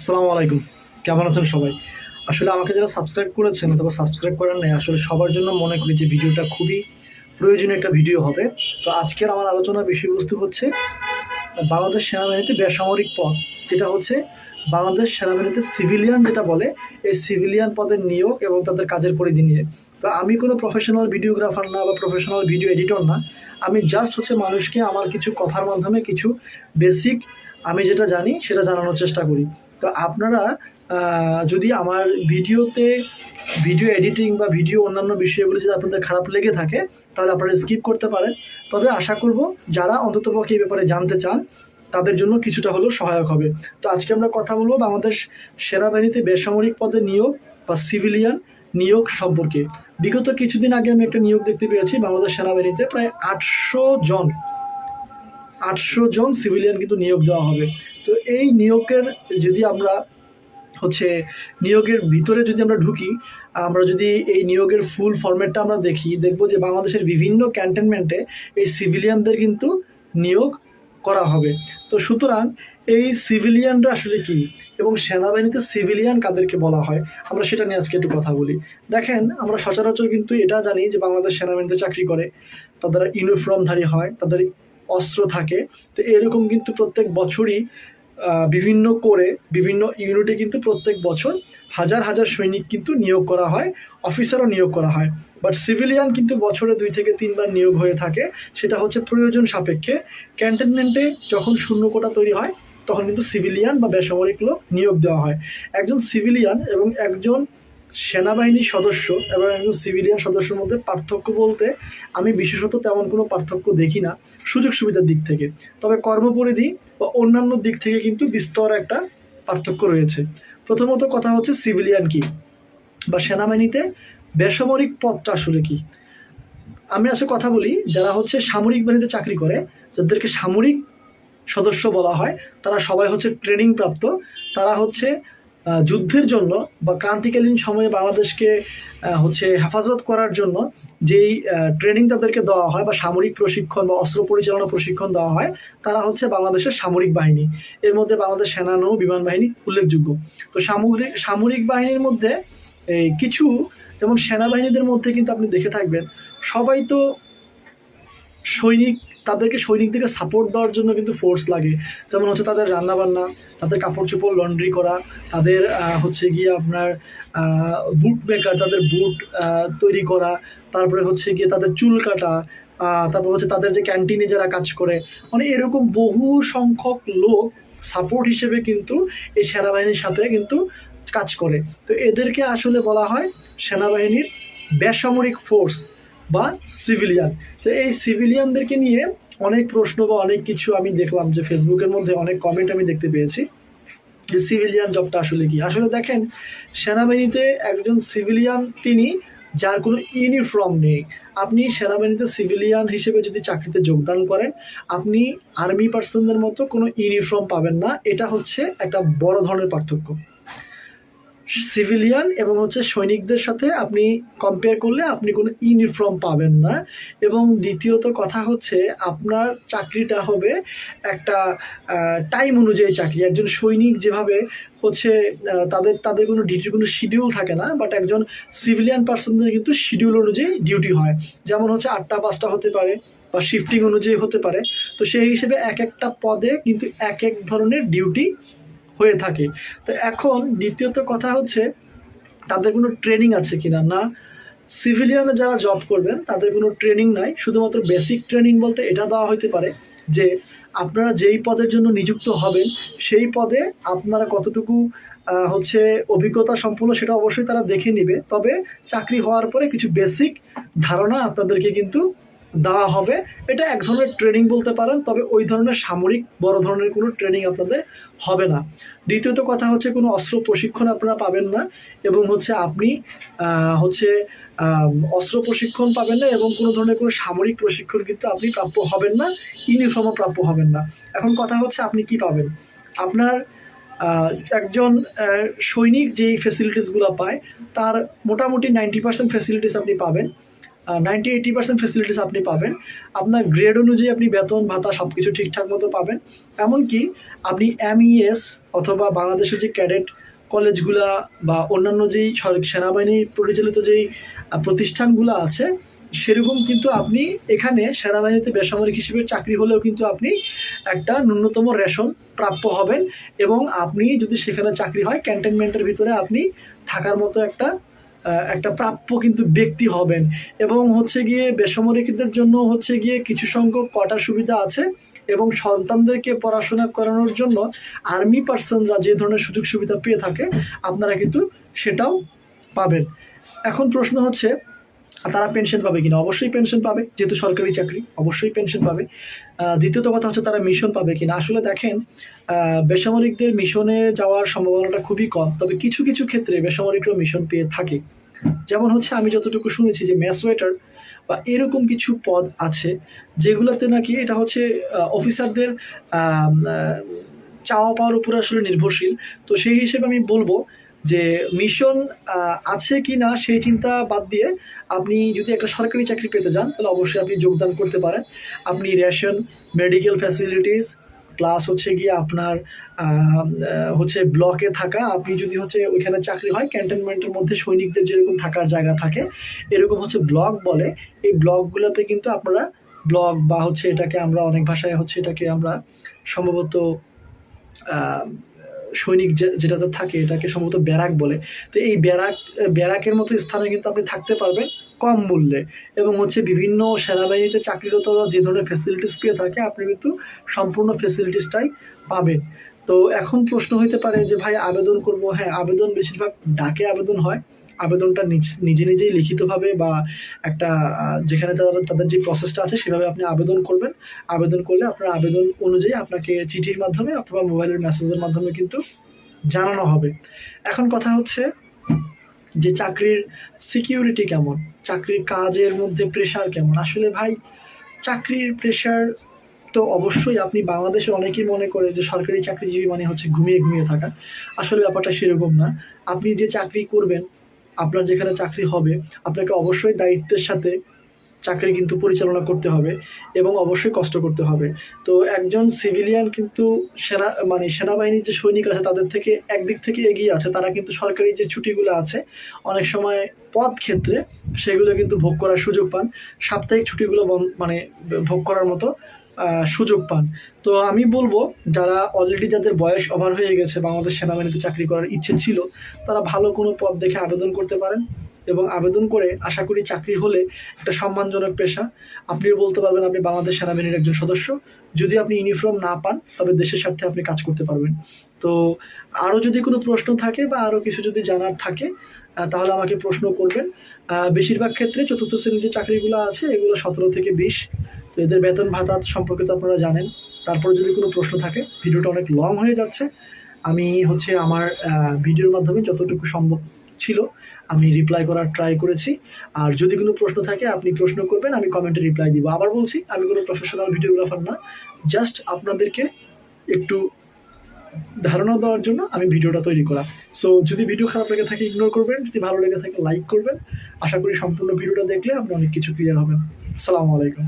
আসসালামু আলাইকুম। কেমন আছেন সবাই? আসলে আমাকে যারা সাবস্ক্রাইব করেছেন অথবা সাবস্ক্রাইব করেন নাই, আসলে সবার জন্য মনে করি যে ভিডিওটা খুবই প্রয়োজনীয় একটা ভিডিও হবে। তো আজকের আমার আলোচনার বিষয়বস্তু হচ্ছে, বাংলাদেশ সেনাবাহিনীতে বেসামরিক পদ যেটা হচ্ছে বাংলাদেশ সেনাবাহিনীতে সিভিলিয়ান যেটা বলে, এই সিভিলিয়ান পদের নিয়োগ এবং তাদের কাজের পরিধি নিয়ে। তো আমি কোনো প্রফেশনাল ভিডিওগ্রাফার না বা প্রফেশনাল ভিডিও এডিটর না। আমি জাস্ট হচ্ছে মানুষকে আমার কিছু কথার মাধ্যমে কিছু বেসিক আমি যেটা জানি, সেটা জানানোর চেষ্টা করি। তো আপনারা যদি আমার ভিডিওতে ভিডিও এডিটিং বা ভিডিও অন্যান্য বিষয়গুলো যদি আপনাদের খারাপ লেগে থাকে, তাহলে আপনারা স্কিপ করতে পারেন। তবে আশা করব, যারা অন্ততপক্ষে এই ব্যাপারে জানতে চান, তাদের জন্য কিছুটা হলেও সহায়ক হবে। তো আজকে আমরা কথা বলব বাংলাদেশ সেনাবাহিনীতে বেসামরিক পদে নিয়োগ বা সিভিলিয়ান নিয়োগ সম্পর্কে। বিগত কিছুদিন আগে আমি একটা নিয়োগ দেখতে পেয়েছি বাংলাদেশ সেনাবাহিনীতে, প্রায় আটশো জন আটশো জন সিভিলিয়ান কিন্তু নিয়োগ দেওয়া হবে। তো এই নিয়োগের যদি আমরা হচ্ছে, নিয়োগের ভিতরে যদি আমরা ঢুকি, আমরা যদি এই নিয়োগের ফুল ফরম্যাটটা আমরা দেখি, দেখব যে বাংলাদেশের বিভিন্ন ক্যান্টনমেন্টে এই সিভিলিয়ানদের কিন্তু নিয়োগ করা হবে। তো সুতরাং এই সিভিলিয়ানরা আসলে কি? এবং সেনাবাহিনীতে সিভিলিয়ান কাদেরকে বলা হয়? আমরা সেটা নিয়ে আজকে একটু কথা বলি। দেখেন, আমরা সচরাচর কিন্তু এটা জানি যে বাংলাদেশ সেনাবাহিনীতে চাকরি করে। তাদের ইউনিফর্মধারী হয়, তাদের অস্ত্র থাকে। তো এরকম কিন্তু প্রত্যেক বছরই বিভিন্ন করে, বিভিন্ন ইউনিটে কিন্তু প্রত্যেক বছর হাজার হাজার সৈনিক কিন্তু নিয়োগ করা হয়, অফিসারও নিয়োগ করা হয়। বাট সিভিলিয়ান কিন্তু বছরে দুই থেকে তিনবার নিয়োগ হয়ে থাকে। সেটা হচ্ছে প্রয়োজন সাপেক্ষে। ক্যান্টনমেন্টে যখন শূন্য কোটা তৈরি হয়, তখন কিন্তু সিভিলিয়ান বা বেসামরিক লোক নিয়োগ দেওয়া হয়। একজন সিভিলিয়ান এবং একজন সেনাবাহিনীর সদস্য এবং একজন সিভিলিয়ান সদস্যের মধ্যে পার্থক্য বলতে আমি বিশেষত তেমন কোনো পার্থক্য দেখি না, সুযোগ সুবিধার দিক থেকে। তবে কর্মপরিধি বা অন্যান্য দিক থেকে কিন্তু বিস্তর একটা পার্থক্য রয়েছে। প্রথমত কথা হচ্ছে সিভিলিয়ান কি বা সেনাবাহিনীতে বেসামরিক পদটা আসলে কি? আমি আসলে কথা বলি, যারা হচ্ছে সামরিক বাহিনীতে চাকরি করে, যাদেরকে সামরিক সদস্য বলা হয়, তারা সবাই হচ্ছে ট্রেনিং প্রাপ্ত, তারা হচ্ছে যুদ্ধের জন্য বা ক্রান্তিকালীন সময়ে বাংলাদেশকে হচ্ছে হেফাজত করার জন্য যেই ট্রেনিং তাদেরকে দেওয়া হয় বা সামরিক প্রশিক্ষণ বা অস্ত্র পরিচালনা প্রশিক্ষণ দেওয়া হয়, তারা হচ্ছে বাংলাদেশের সামরিক বাহিনী। এর মধ্যে বাংলাদেশ সেনা নৌ বিমান বাহিনী উল্লেখযোগ্য। তো সামরিক সামরিক বাহিনীর মধ্যে কিছু যেমন সেনাবাহিনীদের মধ্যে কিন্তু আপনি দেখে থাকবেন, সবাই তো সৈনিক তাদেরকে সৈনিকদেরকে সাপোর্ট দেওয়ার জন্য কিন্তু ফোর্স লাগে। যেমন হচ্ছে তাদের রান্নাবান্না, তাদের কাপড় চোপড় লন্ড্রি করা, তাদের হচ্ছে গিয়ে আপনার বুট মেকার তাদের বুট তৈরি করা, তারপরে হচ্ছে গিয়ে তাদের চুল কাটা তারপর হচ্ছে তাদের যে ক্যান্টিনে যারা কাজ করে। মানে এরকম বহু সংখ্যক লোক সাপোর্ট হিসেবে কিন্তু এই সেনাবাহিনীর সাথে কিন্তু কাজ করে। তো এদেরকে আসলে বলা হয় সেনাবাহিনীর বেসামরিক ফোর্স বা সিভিলিয়ান তো এই সিভিলিয়ানদেরকে নিয়ে অনেক প্রশ্ন বা অনেক কিছু আমি দেখলাম যে ফেসবুকের মধ্যে অনেক কমেন্ট আমি দেখতে পেয়েছি যে সিভিলিয়ান জবটা আসলে কি। আসলে দেখেন, সেনাবাহিনীতে একজন সিভিলিয়ান তিনি যার কোনো ইউনিফর্ম নেই। আপনি সেনাবাহিনীতে সিভিলিয়ান হিসেবে যদি চাকরিতে যোগদান করেন, আপনি আর্মি পার্সনদের মতো কোনো ইউনিফর্ম পাবেন না। এটা হচ্ছে একটা বড় ধরনের পার্থক্য। সিভিলিয়ান এবং হচ্ছে সৈনিকদের সাথে আপনি কম্পেয়ার করলে আপনি কোনো ইউনিফর্ম পাবেন না। এবং দ্বিতীয়ত কথা হচ্ছে আপনার চাকরিটা হবে একটা টাইম অনুযায়ী চাকরি। একজন সৈনিক যেভাবে হচ্ছে তাদের তাদের কোনো ডিউটির কোনো শিডিউল থাকে না বাট একজন সিভিলিয়ান পার্সনদের কিন্তু শিডিউল অনুযায়ী ডিউটি হয়। যেমন হচ্ছে আটটা, পাঁচটা হতে পারে বা শিফটিং অনুযায়ী হতে পারে। তো সেই হিসেবে এক একটা পদে কিন্তু এক এক ধরনের ডিউটি হয়ে থাকে। তো এখন দ্বিতীয়ত কথা হচ্ছে, তাদের কোনো ট্রেনিং আছে কিনা? না সিভিলিয়ানে যারা জব করবেন, তাদের কোনো ট্রেনিং নাই। শুধুমাত্র বেসিক ট্রেনিং বলতে এটা দেওয়া হতে পারে যে, আপনারা যেই পদের জন্য নিযুক্ত হবেন, সেই পদে আপনারা কতটুকু হচ্ছে অভিজ্ঞতা সম্পূর্ণ সেটা অবশ্যই তারা দেখে নিবে। তবে চাকরি হওয়ার পরে কিছু বেসিক ধারণা আপনাদেরকে কিন্তু দেওয়া হবে। এটা এক ধরনের ট্রেনিং বলতে পারেন, তবে ওই ধরনের সামরিক বড় ধরনের কোনো ট্রেনিং আপনাদের হবে না। দ্বিতীয়ত কথা হচ্ছে কোনো অস্ত্র প্রশিক্ষণ আপনারা পাবেন না, এবং হচ্ছে আপনি হচ্ছে অস্ত্র প্রশিক্ষণ পাবেন না এবং কোনো ধরনের কোনো সামরিক প্রশিক্ষণ কিন্তু আপনি প্রাপ্য হবেন না, ইউনিফর্মও প্রাপ্য হবেন না। এখন কথা হচ্ছে আপনি কি পাবেন? আপনার একজন সৈনিক যেই ফেসিলিটিসগুলো পায়, তার মোটামুটি নাইনটি পার্সেন্ট ফেসিলিটিস আপনি পাবেন। নাইনটি এইটি পার্সেন্ট ফেসিলিটিস আপনি পাবেন। আপনার গ্রেড অনুযায়ী আপনি বেতন, ভাতা সব কিছু ঠিকঠাক মতো পাবেন। এমনকি আপনি এমইএস অথবা বাংলাদেশের যে ক্যাডেট কলেজগুলা বা অন্যান্য যেই সেনাবাহিনী পরিচালিত যেই প্রতিষ্ঠানগুলো আছে, সেরকম কিন্তু আপনি এখানে সেনাবাহিনীতে বেসামরিক হিসেবে চাকরি হলেও কিন্তু আপনি একটা ন্যূনতম রেশন প্রাপ্য হবেন এবং আপনি যদি সেখানে চাকরি হয় ক্যান্টনমেন্টের ভিতরে আপনি থাকার মতো একটা একটা প্রাপ্য কিন্তু ব্যক্তি হবেন। এবং হচ্ছে গিয়ে বেসামরিকদের জন্য হচ্ছে গিয়ে কিছু সংখ্যক কটা সুবিধা আছে এবং সন্তানদেরকে পড়াশোনা করানোর জন্য আর্মি পার্সনরা যে ধরনের সুযোগ সুবিধা পেয়ে থাকে, আপনারা কিন্তু সেটাও পাবেন। এখন প্রশ্ন হচ্ছে তারা পেনশন পাবে কিনা? অবশ্যই পেনশন পাবে, যেহেতু সরকারি চাকরি, অবশ্যই পেনশন পাবে। দ্বিতীয়ত কথা হচ্ছে তারা মিশন পাবে কিনা? আসলে দেখেন বেসামরিকদের মিশনে যাওয়ার সম্ভাবনাটা খুবই কম, তবে কিছু কিছু ক্ষেত্রে বেসামরিকরা মিশন পেয়ে থাকে। যেমন হচ্ছে, আমি যতটুকু শুনেছি যে ম্যাস ওয়েটার বা এরকম কিছু পদ আছে, যেগুলোতে নাকি এটা হচ্ছে অফিসারদের চাওয়া পাওয়ার উপরে আসলে নির্ভরশীল। তো সেই হিসেবে আমি বলব যে মিশন আছে কি না সেই চিন্তা বাদ দিয়ে আপনি যদি একটা সরকারি চাকরি পেতে যান, তাহলে অবশ্যই আপনি যোগদান করতে পারেন। আপনি রেশন মেডিকেল ফ্যাসিলিটিস প্লাস হচ্ছে গিয়ে আপনার হচ্ছে ব্লকে থাকা, আপনি যদি হচ্ছে ওইখানে চাকরি হয় ক্যান্টনমেন্টের মধ্যে সৈনিকদের যেরকম থাকার জায়গা থাকে, এরকম হচ্ছে ব্লক বলে। এই ব্লকগুলোতে কিন্তু আপনারা ব্লক বা হচ্ছে এটাকে আমরা অনেক ভাষায় হচ্ছে এটাকে আমরা সম্ভবত সৈনিক যেটাতে থাকে, এটাকে সম্ভবত ব্যারাক বলে। তো এই ব্যারাক, ব্যারাকের মতো স্থানে কিন্তু আপনি থাকতে পারবেন কম মূল্যে। এবং হচ্ছে বিভিন্ন সেনাবাহিনীতে চাকরিরতরা যে ধরনের ফেসিলিটিস পেয়ে থাকে, আপনি কিন্তু সম্পূর্ণ ফেসিলিটিসটাই পাবেন। তো এখন প্রশ্ন হইতে পারে যে, ভাই, আবেদন করব। হ্যাঁ আবেদন বেশিরভাগ ডাকে আবেদন হয়। আবেদনটা নিজ- নিজে নিজেই লিখিতভাবে বা একটা যেখানে তারা, তাদের যে প্রসেসটা আছে, সেভাবে আপনি আবেদন করবেন। আবেদন করলে আপনার আবেদন অনুযায়ী আপনাকে চিঠির মাধ্যমে অথবা মোবাইলের মেসেজের মাধ্যমে কিন্তু জানানো হবে। এখন কথা হচ্ছে যে, চাকরির সিকিউরিটি কেমন? চাকরির কাজের মধ্যে প্রেশার কেমন? আসলে ভাই, চাকরির প্রেশার তো অবশ্যই আপনি বাংলাদেশে অনেকেই মনে করে যে সরকারি চাকরিজীবী মানে হচ্ছে ঘুমিয়ে ঘুমিয়ে থাকা। আসলে ব্যাপারটা সেরকম না। আপনি যে চাকরি করবেন, আপনার যেখানে চাকরি হবে, আপনাকে অবশ্যই দায়িত্বের সাথে চাকরি কিন্তু পরিচালনা করতে হবে এবং অবশ্যই কষ্ট করতে হবে। তো একজন সিভিলিয়ান কিন্তু সেনা মানে সেনাবাহিনীর যে সৈনিক আছে তাদের থেকে একদিক থেকে এগিয়ে আছে। তারা কিন্তু সরকারি যে ছুটিগুলো আছে, অনেক সময় পদ ক্ষেত্রে সেগুলো কিন্তু ভোগ করার সুযোগ পান। সাপ্তাহিক ছুটিগুলো মানে ভোগ করার মতো সুযোগ পান। তো আমি বলব, যারা অলরেডি যাদের বয়স ওভার হয়ে গেছে, বাংলাদেশ সেনাবাহিনীতে চাকরি করার ইচ্ছে ছিল, তারা ভালো কোনো পদ দেখে আবেদন করতে পারেন এবং আবেদন করে আশা করি চাকরি হলে একটা সম্মানজনক পেশা। আপনিও বলতে পারবেন আপনি বাংলাদেশ সেনাবাহিনীর একজন সদস্য। যদি আপনি ইউনিফর্ম না পান, তবে দেশের স্বার্থে আপনি কাজ করতে পারবেন। তো আরও যদি কোনো প্রশ্ন থাকে বা আরও কিছু যদি জানার থাকে তাহলে আমাকে প্রশ্ন করবেন। বেশিরভাগ ক্ষেত্রে চতুর্থ শ্রেণির যে চাকরিগুলো আছে, এগুলো সতেরো থেকে বিশ। তো এদের বেতন ভাতা সম্পর্কে তো আপনারা জানেন। তারপর যদি কোনো প্রশ্ন থাকে, ভিডিওটা অনেক লং হয়ে যাচ্ছে। আমি হচ্ছে আমার ভিডিওর মাধ্যমে যতটুকু সম্ভব ছিল, আমি রিপ্লাই করার ট্রাই করেছি। আর যদি কোনো প্রশ্ন থাকে, আপনি প্রশ্ন করবেন, আমি কমেন্টে রিপ্লাই দিব। আবার বলছি, আমি কোনো প্রফেশনাল ভিডিওগ্রাফার না। জাস্ট আপনাদেরকে একটু ধারণা দেওয়ার জন্য আমি ভিডিওটা তৈরি করা। সো যদি ভিডিও খারাপ লেগে থাকে ইগনোর করবেন। যদি ভালো লেগে থাকে লাইক করবেন। আশা করি সম্পূর্ণ ভিডিওটা দেখলে আপনি অনেক কিছু ক্লিয়ার হবেন আসসালামু আলাইকুম।